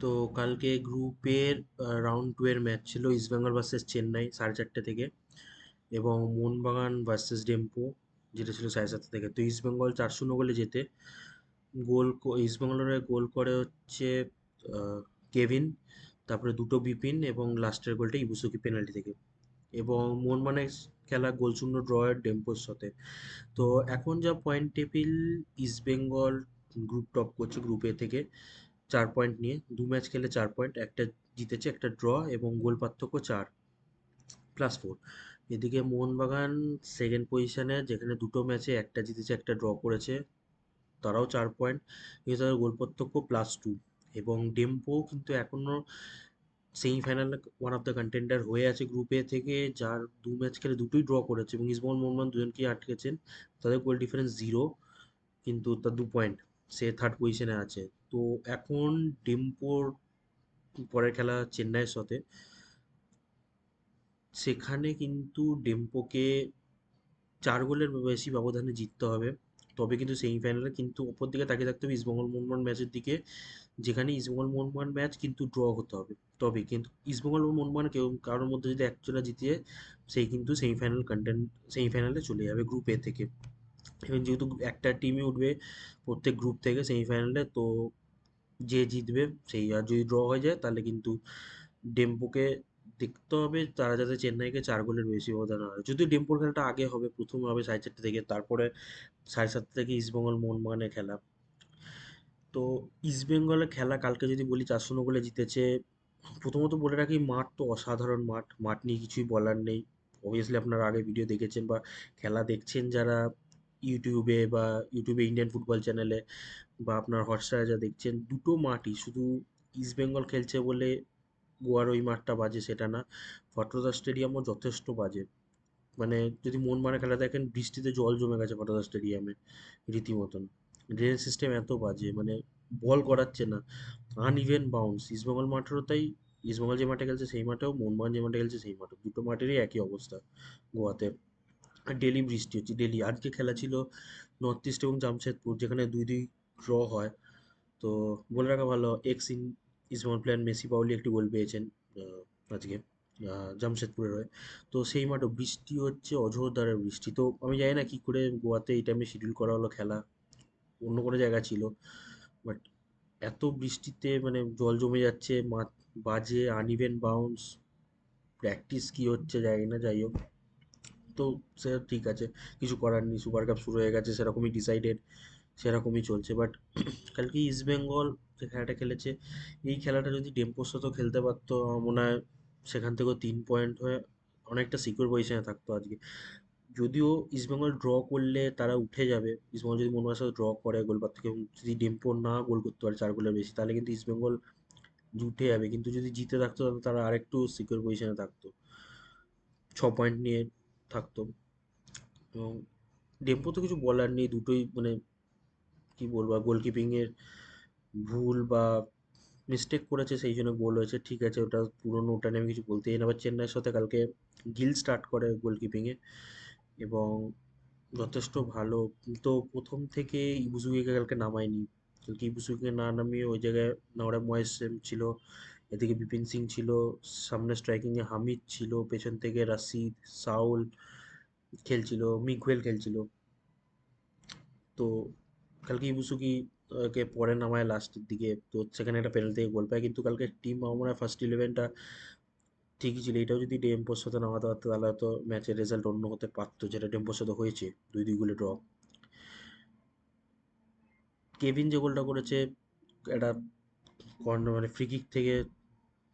তো কালকে গ্রুপের রাউন্ড টু এর ম্যাচ ছিল ইস্টবেঙ্গল ভার্সেস চেন্নাই সাড়ে চারটে থেকে এবং মোহনবাগান ভার্সেস ডেম্পো যেটা ছিল সাড়ে সাতটা থেকে। তো ইস্টবেঙ্গল চার শূন্য গোলে যেতে গোল ইস্টবেঙ্গলের গোল করে হচ্ছে কেভিন তারপরে দুটো বিপিন এবং লাস্টের গোলটা ইবুসুকি পেনাল্টি থেকে। এবং মোহনবাগানের খেলা গোল শূন্য ড্রয়ের ডেম্পোর সাথে। তো এখন যা point table East Bengal group top করছে গ্রুপ এ থেকে চার পয়েন্ট নিয়ে। দু ম্যাচ খেলে চার পয়েন্ট একটা জিতেছে, একটা ড্র এবং গোল পার্থক্য চার প্লাস ফোর এদিকে মোহনবাগান সেকেন্ড পজিশনে যেখানে দুটো ম্যাচে একটা জিতেছে, একটা ড্র করেছে, তারাও চার পয়েন্ট কিন্তু তাদের গোল পার্থক্য প্লাস টু এবং ডেম্পো কিন্তু এখনও semifinal one of the contender হয়ে আছে গ্রুপে থেকে, যার দু ম্যাচ খেলে দুটোই ড্র করেছে এবং ইসবল মোহনবাগান দুজনকেই আটকেছেন। তাদের গোল ডিফারেন্স জিরো কিন্তু তার দু পয়েন্ট সে থার্ড পজিশনে আছে। তো এখন ডেম্পোর পরের খেলা চেন্নাইয়ের সাথে। সেখানে কিন্তু ডেম্পোকে চার গোলের বেশি ব্যবধানে জিততে হবে। তবে কিন্তু সেমিফাইনালে কিন্তু ওপর দিকে তাকিয়ে থাকতে হবে ইস্টবেঙ্গল মোহনবাগান ম্যাচের দিকে। যেখানে ইস্টবেঙ্গল মোহনবাগান ম্যাচ কিন্তু ড্র হতে হবে। তবে কিন্তু ইস্টবেঙ্গল ও মোহনবাগান কেউ কারোর মধ্যে যদি একজনা জিতিয়ে সেই কিন্তু সেমিফাইনাল কন্টেন্ট সেমিফাইনালে চলে যাবে গ্রুপ এ থেকে। যেহেতু একটা টিমই উঠবে প্রত্যেক গ্রুপ থেকে সেমিফাইনালে তো যে জিতবে সেই, আর যদি ড্র হয়ে যায় তাহলে কিন্তু ডেম্পোকে দেখতে হবে, তারা যাতে চেন্নাইকে চার গোলের বেশি ব্যবধান হয় যদি ডেম্পোর খেলাটা আগে হবে, প্রথম হবে সাড়ে চারটে থেকে, তারপরে সাড়ে সাতটা থেকে ইস্টবেঙ্গল মোহনবাগানের খেলা। তো ইস্টবেঙ্গলের খেলা কালকে যদি বলি চার শূন্য গোলে জিতেছে, প্রথমত বলে রাখি, মাঠ তো অসাধারণ মাঠ মাঠ নিয়ে কিছুই বলার নেই। অবভিয়াসলি আপনারা আগে ভিডিও দেখেছেন বা খেলা দেখছেন যারা ইউটিউবে বা ইউটিউবে ইন্ডিয়ান ফুটবল চ্যানেলে বা আপনার হটস্টারে যা দেখছেন, দুটো মাঠই শুধু ইস্টবেঙ্গল খেলছে বলে গোয়ার ওই মাঠটা বাজে সেটা না ফটোদা স্টেডিয়ামও যথেষ্ট বাজে। মানে যদি মন মানে খেলা দেখেন, বৃষ্টিতে জল জমে গেছে ফটোদা স্টেডিয়ামে রীতিমতন। ড্রেনেজ সিস্টেম এত বাজে মানে বল করাচ্ছে না আনইভেন বাউন্স ইস্টবেঙ্গল মাঠেরও তাই ইস্টবেঙ্গল যে মাঠে খেলছে সেই মাঠেও মোহনবাগান যে মাঠে খেলছে সেই মাঠেও, দুটো মাঠেরই একই অবস্থা গোয়াতে। ডেলি বৃষ্টি হচ্ছে ডেলি আজকে খেলা ছিল নর্থ ইস্ট এবং জামশেদপুর যেখানে দুই দুই ড্র হয়। তো বলে রাখা ভালো ex in East Bengal player Messi Bouli একটি গোল পেয়েছেন আজকে জামশেদপুরের হয়ে। তো সেই মাঠে বৃষ্টি হচ্ছে অজোরদারে বৃষ্টি। তো আমি জানি না কী করে গোয়াতে এই টাইমে শিডিউল করা হলো খেলা, অন্য কোনো জায়গা ছিল। বাট এত বৃষ্টিতে মানে জল জমে যাচ্ছে, মাঠ বাজে আনইভেন বাউন্স প্র্যাকটিস কি হচ্ছে জানি না, যাই হোক। তো সে ঠিক আছে, কিছু করার নেই সুপার কাপ শুরু হয়ে গেছে, সেরকমই ডিসাইডেড সেরকমই চলছে। বাট কালকে ইস্টবেঙ্গল যে খেলাটা খেলেছে, এই খেলাটা যদি ডেম্পোর সাথেও খেলতে পারতো, আমার মনে হয় সেখান থেকেও তিন পয়েন্ট হয়ে অনেকটা সিকিউর পজিশনে থাকতো আজকে। যদিও ইস্টবেঙ্গল ড্র করলে তারা উঠে যাবে ইস্টবেঙ্গল যদি মনে সাথে ড্র করে গোল পার থেকে যদি ডেম্পো না গোল করতে পারে চার গোলের বেশি, তাহলে কিন্তু ইস্টবেঙ্গল উঠে যাবে। কিন্তু যদি জিতে থাকতো, তাহলে তারা আরেকটু সিকিউর পজিশনে থাকতো। ছ পয়েন্ট নিয়ে থাকতো। এবং ডেম্পো তো কিছু বলার নেই, দুটোই মানে কি বলব গোলকিপিংয়ের ভুল বা মিস্টেক করেছে, সেই জন্য গোল হয়েছে। ঠিক আছে, ওটা পুরনো, ওটা নিয়ে আমি কিছু বলতে চাই না। আবার চেন্নাইয়ের সাথে কালকে গিল স্টার্ট করে গোলকিপিংয়ে এবং যথেষ্ট ভালো। তো প্রথম থেকে ইবুসুকিকে কালকে নামায়নি। কালকে ইবুসুকিকে না নামিয়ে ওই জায়গায় নাওরা মহেশ সেন ছিল এদিকে বিপিন সিং ছিল, সামনে স্ট্রাইকিংয়ে হামিদ ছিল, পেছন থেকে রাশিদ, সাউল খেলছিল মিগুয়েল খেলছিল। তো কালকে ইবুসুকি কে পরে নামায় লাস্টের দিকে। তো সেখানে একটা পেনাল্টি থেকে গোল পায়। কিন্তু কালকে টিম আমার মনে হয় ফার্স্ট ইলেভেনটা ঠিকই ছিল। এটাও যদি ডেম্পোর সাথে নামাতে পারতো তাহলে হয়তো ম্যাচের রেজাল্ট অন্য হতে পারতো, যেটা ডেম্পোর সাথে হয়েছে। দুই দুই গোলে ড্র কেভিন যে গোলটা করেছে, একটা কর্নার মানে ফ্রি কিক থেকে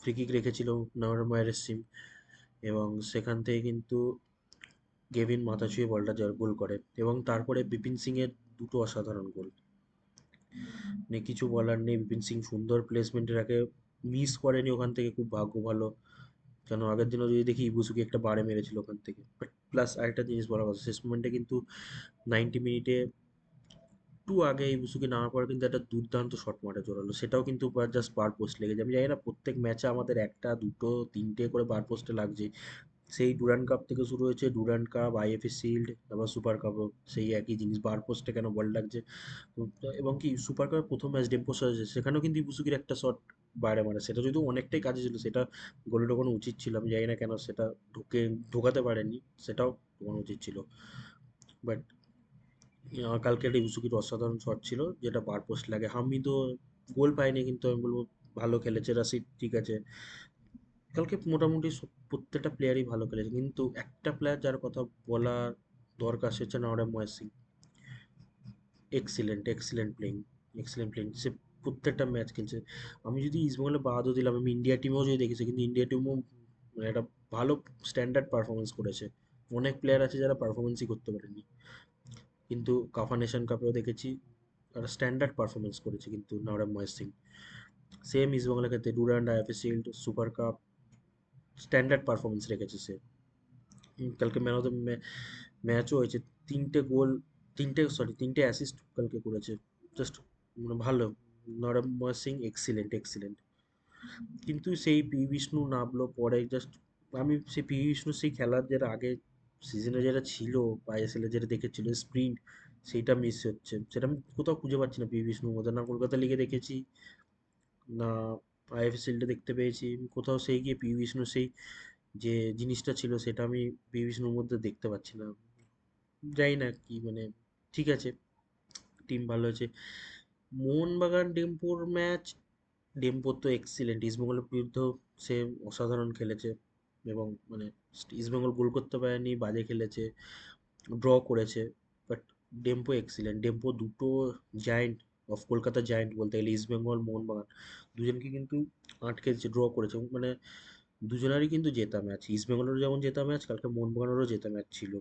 ফ্রি কিক রেখেছিল নয়ন মায়ের সিম এবং সেখান থেকে কিন্তু গেভিন মাথা ছুঁয়ে বলটা জয় গোল করে এবং তারপরে বিপিন সিংয়ের দুটো অসাধারণ গোল। মানে কিছু বলার নেই, বিপিন সিং সুন্দর প্লেসমেন্টে রাখে মিস করেনি ওখান থেকে, খুব ভাগ্য ভালো। কেন আগের দিনও যদি দেখি ইবুসুকি একটা বারে মেরেছিল ওখান থেকে। বাট প্লাস আরেকটা জিনিস বলা কথা শেষ মোমেন্টে কিন্তু নাইনটি মিনিটে একটু আগে ইবুসুকি নামার পরে কিন্তু একটা দুর্দান্ত শট মারে জোরালো। সেটাও কিন্তু জাস্ট বার পোস্ট লেগেছে আমি জানি না, প্রত্যেক ম্যাচে আমাদের একটা, দুটো, তিনটে করে বার পোস্টে লাগছে। সেই ডুরান্ড কাপ থেকে শুরু হয়েছে ডুরান্ড কাপ আইএফএ শিল্ড আবার সুপার কাপও সেই একই জিনিস। বার পোস্টে কেন বল লাগছে? এবং কি সুপার কাপের প্রথম ম্যাচ ডেম্পোস হয়েছে, সেখানেও কিন্তু ইবুসুকির একটা শট বাইরে মারে সেটা যদিও অনেকটাই কাজে ছিল, সেটা গোলে ঢোকানো উচিত ছিল। আমি জানি না কেন সেটা ঢুকে, ঢোকাতে পারেনি, সেটাও ঢোকানো উচিত ছিল। বাট কালকে একটা ইবুসুকির অসাধারণ শট ছিল, যেটা বার পোস্ট লাগে। হামি তো গোল পায়নি, কিন্তু আমি বলব ভালো খেলেছে, রাশিদ ঠিক আছে। কালকে মোটামুটি প্রত্যেকটা প্লেয়ারই ভালো খেলেছে, কিন্তু একটা প্লেয়ার যার কথা বলা দরকার, সে হচ্ছে Naorem Mahesh Singh excellent excellent playing excellent playing সে প্রত্যেকটা ম্যাচ খেলছে। আমি যদি ইস্টবেঙ্গলে বাদও দিলাম, আমি ইন্ডিয়া টিমেও যদি দেখেছি, কিন্তু ইন্ডিয়া টিমও একটা ভালো স্ট্যান্ডার্ড পারফরমেন্স করেছে। অনেক প্লেয়ার আছে যারা পারফরমেন্সই করতে পারেনি। কিন্তু কাফা নেশন কাপেও দেখেছি, একটা স্ট্যান্ডার্ড পারফরমেন্স করেছে কিন্তু নরেম মহেশ সিং। সেম ইস্টবেঙ্গলের ক্ষেত্রে Durand IFA super cup standard performance রেখেছে সে। কালকে ম্যান অফ দ্য ম্যাচও হয়েছে, তিনটে গোল, তিনটে সরি তিনটে অ্যাসিস্ট কালকে করেছে। জাস্ট মানে ভালো, নরম সিং এক্সিলেন্ট এক্সিলেন্ট কিন্তু সেই পি বিষ্ণু নামলো পরে জাস্ট আমি সেই পি বিষ্ণু সেই খেলার যেটা আগে সিজনে যেটা ছিল বা আইএসএলে যেটা দেখেছিল স্প্রিন্ট সেইটা মিস হচ্ছে। সেটা আমি কোথাও খুঁজে পাচ্ছি না, পি বিষ্ণুর মধ্যে না কলকাতা লিগে দেখেছি, না আইএফএ শিল্ডে দেখতে পেয়েছি। কোথাও সেই গিয়ে পি বিষ্ণু সেই যে জিনিসটা ছিল, সেটা আমি পি বিষ্ণুর মধ্যে দেখতে পাচ্ছি না। জানি না কি মানে ঠিক আছে টিম ভালো হয়েছে। মোহনবাগান ডেম্পোর ম্যাচ ডেম্পোর তো এক্সিলেন্ট ইস্টবেঙ্গলের বিরুদ্ধেও সে অসাধারণ খেলেছে। এবং মানে ইস্টবেঙ্গল গোল করতে পারেনি, বাজে খেলেছে ড্র করেছে বাট ডেম্পো এক্সিলেন্ট ডেম্পো দুটো জায়েন্ট অফ কলকাতা জায়েন্ট বলতে গেলে ইস্টবেঙ্গল মোহনবাগান দুজনকে কিন্তু আটকে ড্র করেছে। মানে দুজনেরই কিন্তু জেতা ম্যাচ ইস্টবেঙ্গলেরও যেমন জেতা ম্যাচ কালকে মোহনবাগানেরও জেতা ম্যাচ ছিল।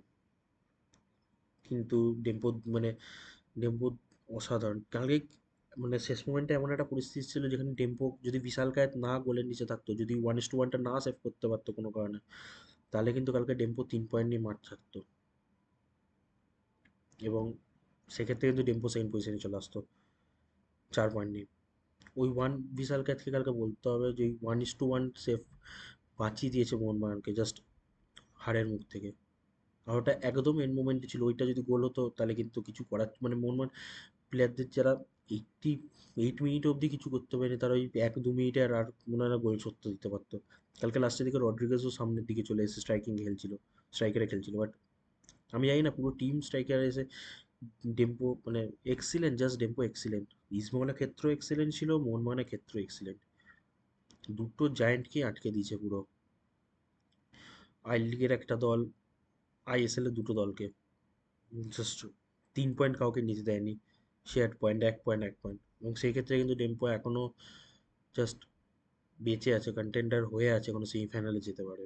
কিন্তু ডেম্পো মানে ডেম্পো অসাধারণ। কালকে মানে শেষ মোমেন্টে এমন একটা পরিস্থিতি ছিল যেখানে টেম্পো যদি বিশাল কায়েত না গোলের নিচে থাকতো, যদি ওয়ান ইস টু ওয়ানটা না সেভ করতে পারতো কোনো কারণে, তাহলে কিন্তু কালকে ডেম্পো তিন পয়েন্ট নিয়ে মাঠ থাকতো এবং সেক্ষেত্রে কিন্তু ডেম্পো সেকেন্ড পজিশনে চলে আসতো, চার পয়েন্ট নিয়ে। ওই ওয়ান বিশাল কায়েতকে কালকে বলতে হবে যে one is to one save বাঁচিয়ে দিয়েছে মোহনবাগানকে জাস্ট হারের মুখ থেকে। আর ওটা একদম এন্ড মোমেন্টে ছিল, ওইটা যদি গোল হতো, তাহলে কিন্তু কিছু করার মানে মোহনবাগান প্লেয়ারদের যারা এইটটি এইট মিনিট অবধি কিছু করতে পারেনি, তারা ওই এক দু মিনিটে আর আর না গোল সত্য দিতে পারতো। কালকে লাস্টের দিকে রড্রিগেজও সামনের দিকে চলে এসে স্ট্রাইকিং খেলছিল স্ট্রাইকারে খেলছিল। বাট আমি জানি না, পুরো টিম স্ট্রাইকারে এসে ডেম্পো মানে এক্সিলেন্ট জাস্ট ডেম্পো এক্সিলেন্ট ইস্টবেঙ্গলের ক্ষেত্রেও এক্সিলেন্ট ছিল মোহনবাগানের ক্ষেত্রেও এক্সিলেন্ট দুটো জায়েন্টকেই আটকে দিয়েছে পুরো। আই লিগের একটা দল আইএসএল এর দুটো দলকে। জাস্ট তিন পয়েন্ট কাউকে নিতে দেয়নি। শেয়ার পয়েন্ট এক পয়েন্ট এক পয়েন্ট এবং সেই ক্ষেত্রে কিন্তু ডেম্পো এখনও জাস্ট বেঁচে আছে কন্টেন্ডার হয়ে আছে, কোনো সেমিফাইনালে যেতে পারে।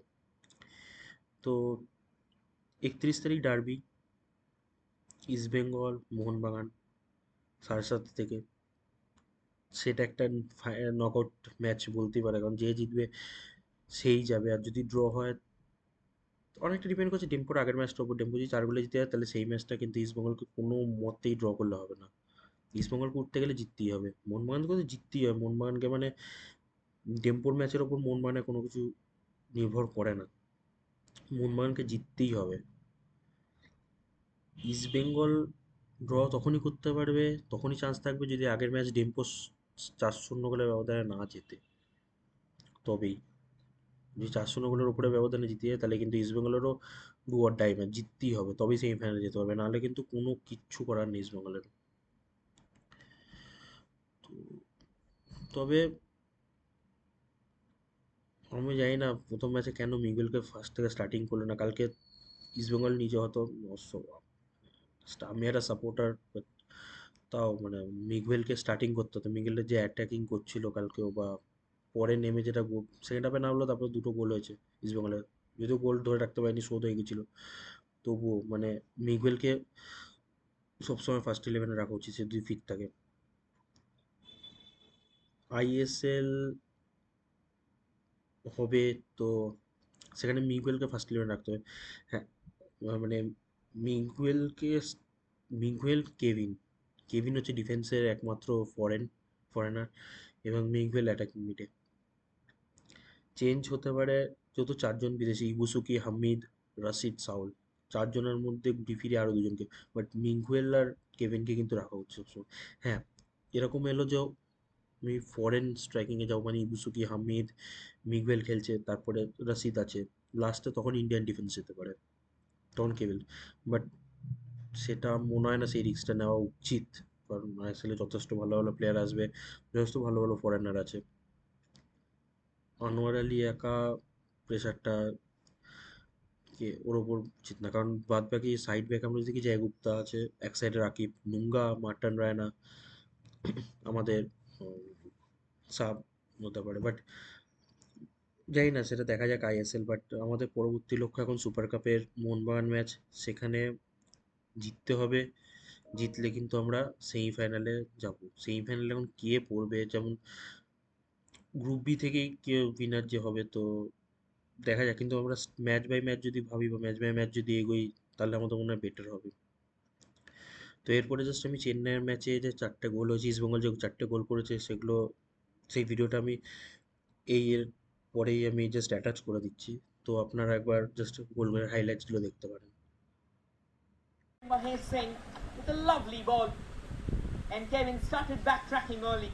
তো একত্রিশ তারিখ ডার্বি ইস্টবেঙ্গল মোহনবাগান, সাড়ে সাতটা থেকে। সেটা একটা নকআউট ম্যাচ বলতেই পারে, কারণ যে জিতবে সেই যাবে। আর যদি ড্র হয়, অনেকটা ডিপেন্ড করছে ডেম্পোর আগের ম্যাচটার উপর ডেম্পো যদি চার গোলে জিতে যায়, তাহলে সেই ম্যাচটা কিন্তু ইস্টবেঙ্গলকে কোনো মতেই ড্র করলে হবে না। ইস্টবেঙ্গলকে উঠতে গেলে জিততেই হবে। মোহনবাগানকে তো জিততেই হবে। মোহনবাগানকে মানে ডেম্পোর ম্যাচের ওপর মোহনবাগানের কোনো কিছু নির্ভর করে না। মোহনবাগানকে জিততেই হবে। ইস্টবেঙ্গল ড্র তখনই করতে পারবে, তখনই চান্স থাকবে যদি আগের ম্যাচ ডেম্পো চার শূন্য গোলের ব্যবধানে না জেতে। তবেই যদি চার শূন্য গোলের উপরে ব্যবধানে জিতে যায়, তাহলে কিন্তু ইস্টবেঙ্গলেরও ডু অর ডাই ম্যাচ জিততেই হবে, তবেই সেমিফাইনালে যেতে পারবে। নাহলে কিন্তু কোনো কিচ্ছু করার নেই ইস্টবেঙ্গলের তবে আমি জানি না প্রথম ম্যাচে কেন মিগুয়েলকে ফার্স্ট থেকে স্টার্টিং করল না। কালকে ইস্টবেঙ্গল নিজে হয়তো আমি একটা সাপোর্টার তাও মানে মিগুয়েলকে স্টার্টিং করতে হতো। মিগুয়েলের যে অ্যাটাকিং করছিল কালকেও বা পরে নেমে যেটা সেকেন্ড হাফে নামলো তারপরে দুটো গোল হয়েছে ইস্টবেঙ্গলের যদিও গোল ধরে রাখতে পারেনি শোধ হয়ে গেছিল। তবুও মানে মিগুয়েলকে সবসময় ফার্স্ট ইলেভেনে রাখা উচিত সে দুই ফিট থাকে আইএসএল হবে তো সেখানে মিগুয়েলকে ফার্স্ট ইলেভেন রাখতে হবে। হ্যাঁ মানে মিগুয়েলকে মিগুয়েল কেভিন কেভিন হচ্ছে ডিফেন্সের একমাত্র ফরেন ফরেনার এবং মিগুয়েল অ্যাটাকিং মিডে চেঞ্জ হতে পারে যেহেতু চারজন বিদেশি ইবুসুকি হামিদ রাশিদ সাউল চারজনের মধ্যে ঘুরি ফিরে আরও দুজনকে। বাট মিঙ্গুয়েল আর কেভিনকে কিন্তু রাখা সবসময়। হ্যাঁ এরকম এলো যে আমি ফরেন স্ট্রাইকিংয়ে যাব মানে ইবুসুকি হামিদ মিগুয়েল খেলছে, তারপরে রশিদ আছে। লাস্টে তখন ইন্ডিয়ান ডিফেন্স যেতে পারে। তখন কেভিল বাট সেটা মনে হয় না সেই রিক্সটা নেওয়া উচিত। কারণ আসলে যথেষ্ট ভালো ভালো প্লেয়ার আসবে, যথেষ্ট ভালো ভালো ফরেনার আছে। আনোয়ার আলী একা প্রেশারটা কে? ওর ওপর উচিত না। কারণ বাদ বাকি সাইড ব্যাক আমরা দেখি জয় গুপ্তা আছে, এক সাইডে রাকিব নুঙ্গা মার্টান রায়না, আমাদের সাব হতে পারে বাট জানি না, সেটা দেখা যাক আইএসএল বাট আমাদের পরবর্তী লক্ষ্য এখন সুপার কাপের মোহনবাগান ম্যাচ সেখানে জিততে হবে, জিতলে কিন্তু আমরা সেমিফাইনালে যাব। সেমিফাইনালে এখন কে পড়বে? যেমন গ্রুপ বি থেকেই কে উইনার যে হবে, তো দেখা যাক, কিন্তু আমরা ম্যাচ বাই ম্যাচ যদি ভাবি বা ম্যাচ বাই ম্যাচ যদি এগোই, তাহলে আমাদের মনে হয় বেটার হবে। তো এরপরে জাস্ট আমি চেন্নাইয়ের ম্যাচে যে চারটে গোল হয়েছে ইস্টবেঙ্গল যে চারটে গোল করেছে, সেগুলো সেই ভিডিওটা আমি এই এর পরেই আমি জাস্ট অ্যাটাচ করে দিচ্ছি তো আপনারা একবার জাস্ট গোলগুলোর হাইলাইটসগুলো দেখতে পারেন Mahesh Singh with a lovely ball. And Kevin started backtracking early.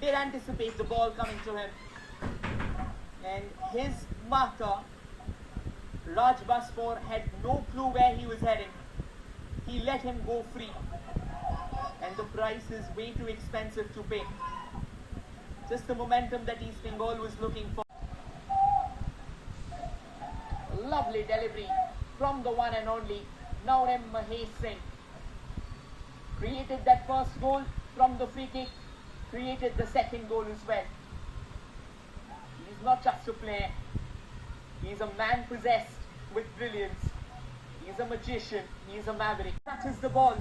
Did anticipate the ball coming to him. And his marker, Raj Baspor, had no clue where he was heading. He let him go free. And the price is way too expensive to pay. Just the momentum that East Bengal was looking for. Lovely delivery from the one and only Naurem Mahesh Singh. Created that first goal from the free kick, created the second goal as well. He's not just a player, he's a man possessed with brilliance. He's a magician, he's a maverick. Touches the ball.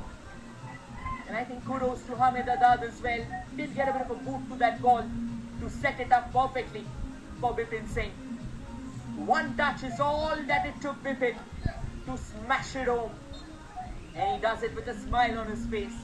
And I think kudos to Hamid Adad as well. Did get a bit of a boot to that ball to set it up perfectly for Bipin Singh. One touch is all that it took Bipin to smash it home. And he does it with a smile on his face.